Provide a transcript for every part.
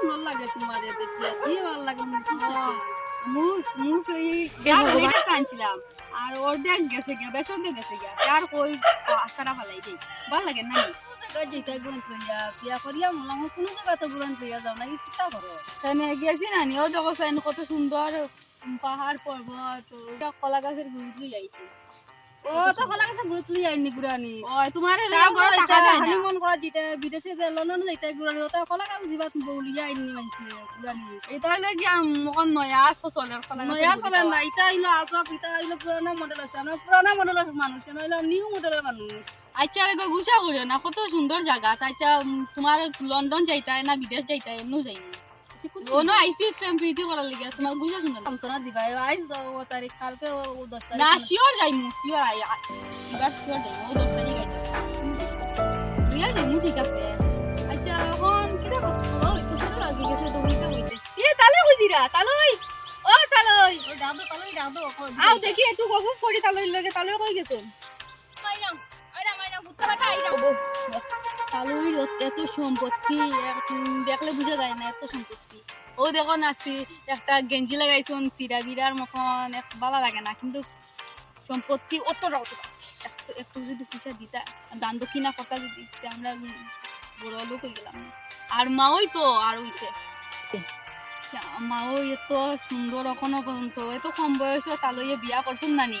সুন্দর লাগে তোমার দেখিয়া কি ভালো লাগে মুস মুস এই লিটার টানছিলাম আর অর্ধেক গেছে গিয়া বেশ অর্ধেক গেছে গিয়া। তার কই তারা ফালাই দেই ভালো লাগে না যেটা গুণ করিয়া বিয়া করিয়া মোলা আমার কোনো জায়গাতে গুণ করিয়া যাও না ইচ্ছা করো। তাহলে গেছি না নিও দেখো সাইন কত সুন্দর পাহাড় পর্বত কলা গাছের গুড়ি তুই আইছে। ও তো আইনি ও তোমার যায় না। মন বিদেশে যে লন্ডন যাইতে আইনি মানছি এটা হলে মকন নয়া সচলের নয়া চলে না পিতা আইলো পুরানা মডেল আছে না পুরানা মডেলের মানুষ কেন আইলো নিউ মডেলের মানুষ। আচ্ছা রে গুছা করিও না কত সুন্দর জায়গা আচ্ছা উম, তোমার লন্ডন যাইতাই না বিদেশ যাইতাই এমনও যাইনি। ওনো আইসি ফ্রেম প্রীতি করার লিগে তোমার গুছা সুন্দর লাগে। অন্তরা দিবা আইস ও তারিখ কালকে ও দশ তারিখ না শিওর যাইমু শিওর আই এবার শিওর যাইমু ও দশ তারিখ আইছে। বুঝা যাইমু ঠিক আছে। আচ্ছা এখন কিটা করছ তো ভালো লাগি গেছে তো হইতে হইতে। এ তালে হইজিরা তালই! ও তালই! ডাবো আও দেখি একটু গগু ফড়ি তালই লাগে তালই কই গেছো? তালুর এত সম্পত্তি দেখলে বুঝা যায় না এত সম্পত্তি। ও দেখো নাচি একটা গেঞ্জি লাগাইছন সিরা বিরার মতন, এক ভালো লাগে না, কিন্তু সম্পত্তি অতটা অতটা। একটু একটু যদি পয়সা দিতা দান দক্ষিণা কথা যদি আমরা বড় লোক হয়ে গেলাম। আর মাওই তো, আর হইছে। মাও এত সুন্দর এখনও পর্যন্ত, এত কম বয়সে তালইয়ে বিয়া করছেন নানি?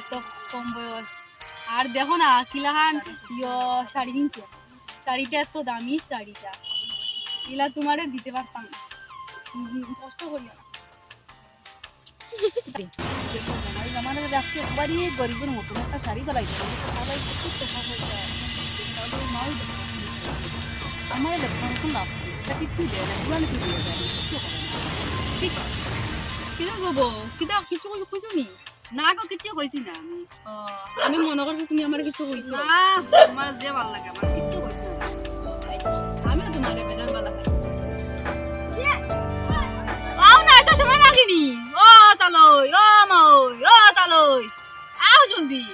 এত কম বয়স। আর দেখো না কিলাহান ইয় শাড়ি কিনছো। শাড়িটা এত দামি শাড়িটা। ইলা তোমারে দিতে পারতাম কষ্ট করিও না। একবারই গরিবের মতো একটা শাড়ি বেলাই আমার দেখো এরকম লাগছে। এটা কিচ্ছুই দেয় না গুড়ানি তুই দিয়ে দেয় কিচ্ছু করে না। চিক কিনা গব কিতা কিছু কইছো নি? না গো কিচ্ছু কইছি না। আমি আমি মনে করছি তুমি আমার কিছু কইছো। না আমার যে ভালো লাগে আমার কিচ্ছু কইছি না। আমিও তোমারে বালা। পাই আও না এত সময় লাগেনি। ও তালই ও মাওই ও তালই। আও জলদি।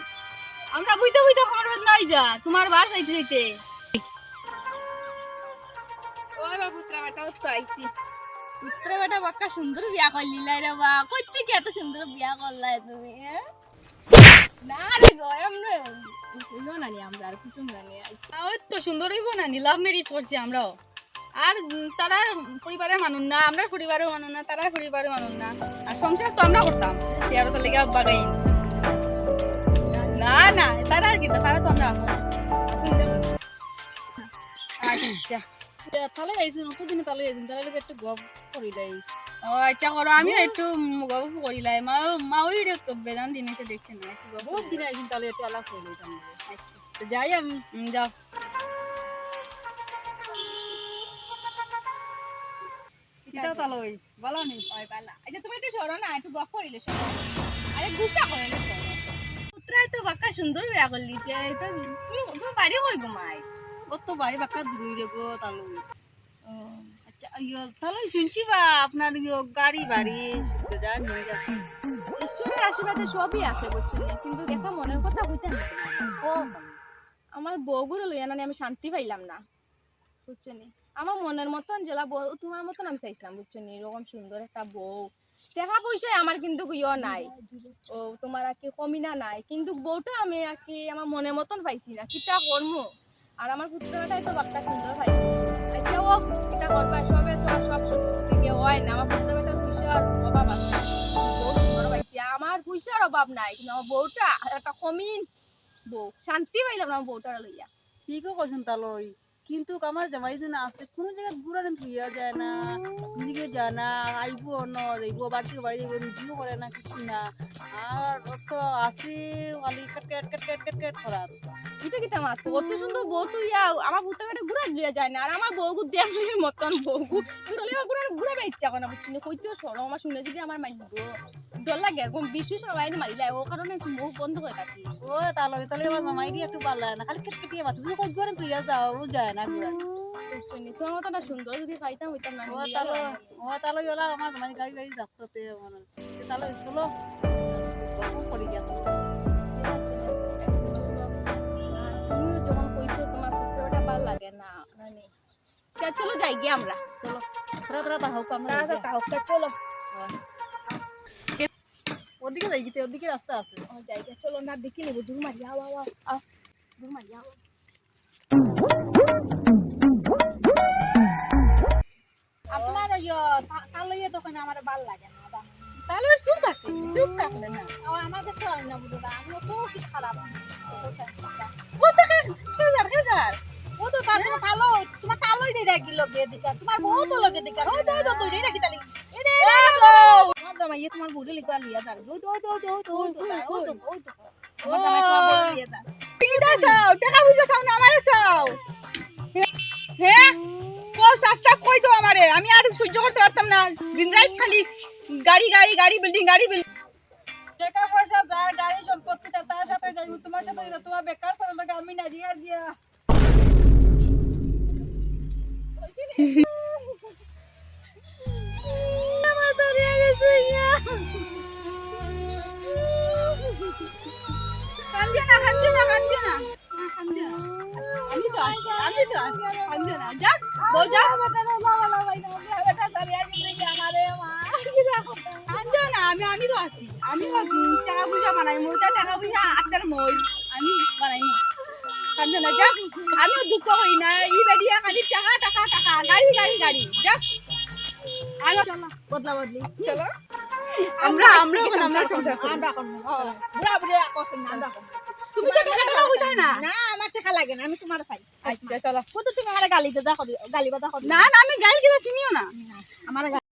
আমরা বুইতে বুইতে খবর নাই যা তোমার বার যাইতে যাইতে। ও বা পুত্রা বেটা তো আইছি। বেটা বাক্কা সুন্দর বিয়া করলি রে বা কই থেকে এত সুন্দর বিয়া করলাই তুমি হ্যাঁ? না রে গো, এমনে হইল না আমরা, আর কুটুম জানি ওই তো সুন্দর হইব না লাভ ম্যারেজ করছি আমরাও। আর তারা পরিবারের মানুষ না, আমরা পরিবারের মানুষ না, তারা পরিবারের মানুষ না। আর সংসার তো আমরা করতাম তেরো তো লেগে বাগাই না না, তারা আর কি তারা তো আমরা। আচ্ছা। তাহলে আইছি নতুন দিনে তাহলে আইছি তাহলে একটু গপ। করিলাই। ও আচ্ছা করো আমি একটু গল্প করিলাই। মা মা ওই তো বেদান দিন এসে না বহুত দিন তাহলে একটু আলাপ আচ্ছা। তো যাই আমি। ওই পালা আচ্ছা তুমি একটু সরো না একটু গপ করিলে সরো। আরে গুসা করে না সরো। পুত্রাই তো বাক্কা সুন্দর বিয়া করলিছে তো তুমি তুমি বাড়ি কই ঘুমাই কত বাড়ি বাক্কা দূরই রে গো ইয়ে আমার বউগুলো লইয়া না আমি শান্তি পাইলাম না আমার মনের মতন জেলা বউ তোমার মতন আমি চাইছিলাম, বুঝছেন? এরকম সুন্দর একটা বউ। টাকা পয়সায় আমার কিন্তু ইয় নাই। ও, তোমার আর কি কমিনা নাই। কিন্তু বউটা আমি আর কি আমার মনের মতন পাইছি না। কিতা কর্ম? আর আমার পুত্রটাই তো বাচ্চা সুন্দর পাই ও করবা সবে তো হয় না। আমার পয়সার অভাব আছে। আমার পয়সার অভাব নাই, কিন্তু আমার বউটা, একটা কমিন বউ। শান্তি পাইলাম না আমার বউটা লইয়া। ঠিকও কইছেন তাহলে কিন্তু আমার জামাই জন্য আছে কোনো জায়গায় ঘুরানো থইয়া যায় না দিকে যায় না আইব ন যাইব বাড়ি যাইব রুটিও করে না কিছু না। আর ও তো আসি খালি কেট কেট কেট কেট কেট কেট করার। এটা কি তোমার? অত সুন্দর বউ তুই ইয়া আমার পুত্র বেটা ঘুরা লইয়া যায় না। আর আমার বউগু দেবলির মতন বউগু ঘুরালে ঘুরা ঘুরাবে ইচ্ছা করে না। বুঝছি কইতেও সরো আমার শুনে যদি আমার মাইব ডর লাগে একদম বিশ্ব সবাই মারি যায় ও কারণে একটু মুখ বন্ধ করে থাকি। ও তাহলে তাহলে আমার জামাই দিয়ে একটু ভালো লাগে না খালি কেট কেটিয়ে মাথা তুই কই ঘুরেন তুই যাও ও যায় না ঘুরান তোমার মতো না সুন্দর যদি পাইতাম হইতাম না। আমার গাড়ি গাড়ি যাচ্ছে মানে তাহলে চলো। গল্প করি তুমিও যখন কইছো তোমার পুত্রটা ভালো লাগে না মানে চলো যাই গিয়ে আমরা। চলো। তারা তারা তা হোক আমরা চলো। ওদিকে যাই ওদিকে রাস্তা আছে। যাই চলো না দেখি নেব। দূর মারি আও আও আও, আও দূর মারি আও আপনার ওই কালইয়ে দোকানে আমার ভালো লাগে না তাহলে ওর সুখ আছে? সুখ থাকলে না? আমার কাছে হয় না বুঝলো আমি তো কি খারাপ। ও তো হাজার হাজার ও তো তার তোমার কালো তোমার কালোই দিয়ে রাখি লগে তোমার বউ লগে দিকা ওই তো তো তুই রাখি তালি এরে তোমার বুড়ি লিখা লিয়া দার ওই তো ওই তো ওই তো ওই তো ওই তো। ওই তো ওই তো আমার জামাই তোমার বউ লিয়া দার কি দাও চাও টাকা পয়সা চাও না আমারে চাও। হ্যাঁ কও সাফ সাফ কই দাও আমারে? আমি আর সহ্য করতে পারতাম না। দিন রাত খালি গাড়ি গাড়ি গাড়ি বিল্ডিং গাড়ি বিল্ডিং টাকা পয়সা যার গাড়ি সম্পত্তি তার সাথে যাই তোমার সাথে তোমার বেকার ছাড়া লাগে আমি না দিয়া দিয়া আমার তো রিয়া গেছে ইয়া কান্দে না কান্দে না কান্দে না আমি তো আমি তো আছি, কান্দে না যাক বউ যাক। বেটা সারিয়া দিতে আমারে মা কান্দে না আমি আমি তো আছি। আমি টাকা পয়সা বানাই তা টাকা পয়সা আটার মই আমি বানাই কান্দে না যাক আমিও দুঃখ করি না। ই বেডিয়া খালি টাকা টাকা টাকা। গাড়ি গাড়ি গাড়ি। যাক। আলো চলো বদলা বদলি চলো। আমরা আমরা এখন আমরা সংসার করি। আমরা করব বুড়া করছেন না আমরা করব তুমি তো টাকা টাকা হইতাই না। না আমার টাকা লাগে না আমি তোমার চাই। আচ্ছা চলো। কত তুমি আমার গালি করি গালি বাদা করি? না না আমি গালি কিনা চিনিও না। আমার